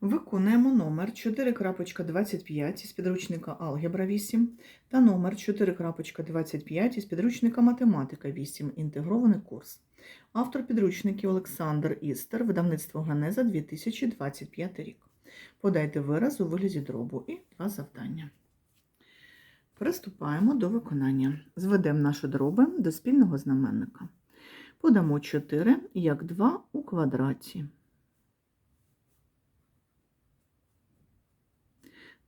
Виконуємо номер 4.25 із підручника Алгебра 8 та номер 4.25 із підручника Математика 8. Інтегрований курс. Автор підручників Олександр Істер, видавництво Ганеза 2025 рік. Подайте вираз у вигляді дробу і два завдання. Приступаємо до виконання. Зведемо наші дроби до спільного знаменника. Подамо 4 як 2 у квадраті.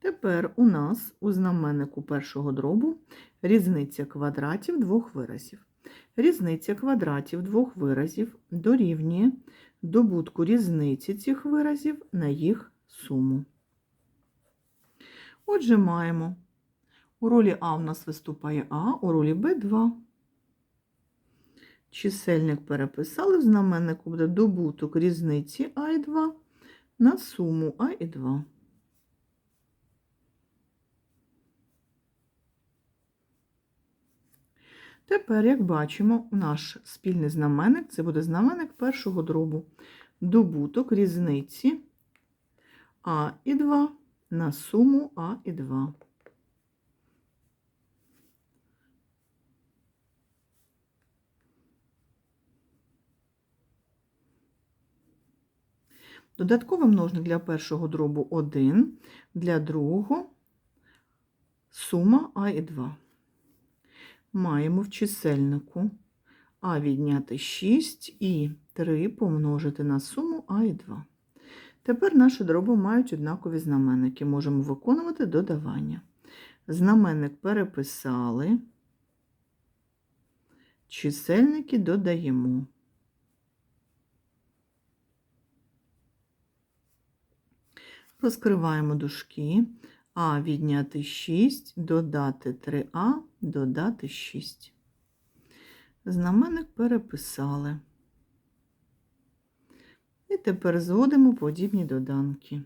Тепер у нас у знаменнику першого дробу різниця квадратів двох виразів. Різниця квадратів двох виразів дорівнює добутку різниці цих виразів на їх суму. Отже, маємо у ролі А у нас виступає А, у ролі Б 2. Чисельник переписали, в знаменнику буде добуток різниці А і 2 на суму А і 2. Тепер, як бачимо, наш спільний знаменник це буде знаменник першого дробу. Добуток різниці А і 2 на суму А і 2. Додатковий множник для першого дробу 1, для другого сума А і 2 маємо в чисельнику А відняти 6 і 3 помножити на суму А і 2. Тепер наші дроби мають однакові знаменники. Можемо виконувати додавання. Знаменник переписали, чисельники додаємо. Розкриваємо дужки. А відняти 6, додати 3А, додати 6. Знаменник переписали. І тепер зводимо подібні доданки.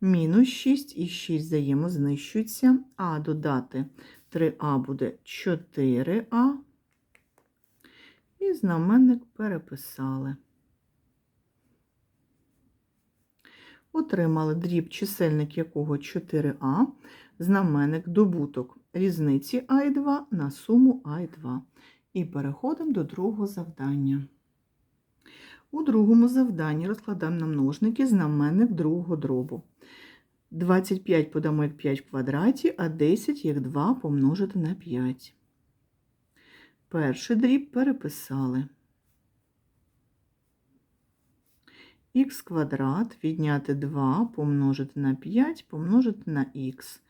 Мінус 6 і 6 взаємознищуються, а додати 3а буде 4а. І знаменник переписали. Отримали дріб, чисельник якого 4а, знаменник добуток різниці А і 2 на суму А і 2. І переходимо до другого завдання. У другому завданні розкладаємо на множники знаменник другого дробу. 25 подамо як 5 в квадраті, а 10 як 2 помножити на 5. Перший дріб переписали. Х квадрат відняти 2 помножити на 5 помножити на х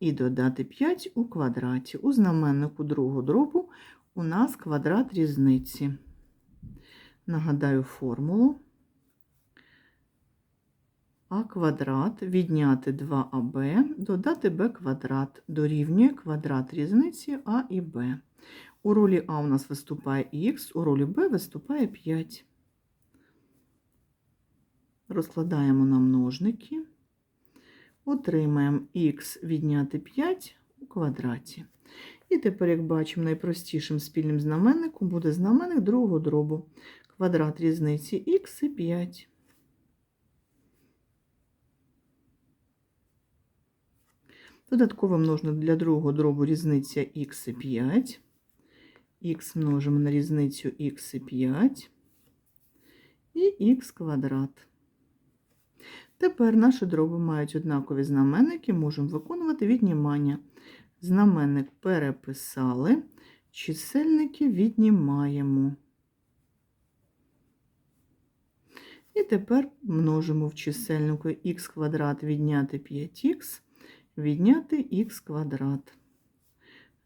і додати 5 у квадраті. У знаменнику другого дробу у нас квадрат різниці. Нагадаю формулу. А квадрат відняти 2аб, додати b квадрат дорівнює квадрат різниці А і Б. У ролі А у нас виступає х, у ролі Б виступає 5 розкладаємо на множники, отримаємо х відняти 5 у квадраті. І тепер, як бачимо, найпростішим спільним знаменником буде знаменник другого дробу. Квадрат різниці х і 5. Додатково множник для другого дробу різниця х і 5. Х множимо на різницю х і 5 і х квадрат. Тепер наші дроби мають однакові знаменники, можемо виконувати віднімання. Знаменник переписали, чисельники віднімаємо. І тепер множимо в чисельнику х квадрат відняти 5х, відняти х квадрат.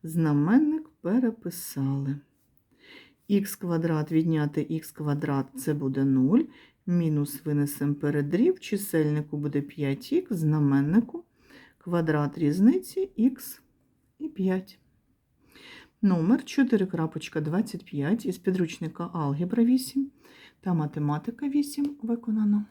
Знаменник переписали. х квадрат відняти х квадрат це буде 0. Мінус винесемо перед дріб, чисельнику буде 5х, знаменнику, квадрат різниці х і 5. Номер 4.25 із підручника Алгебра 8 та математика 8 виконано.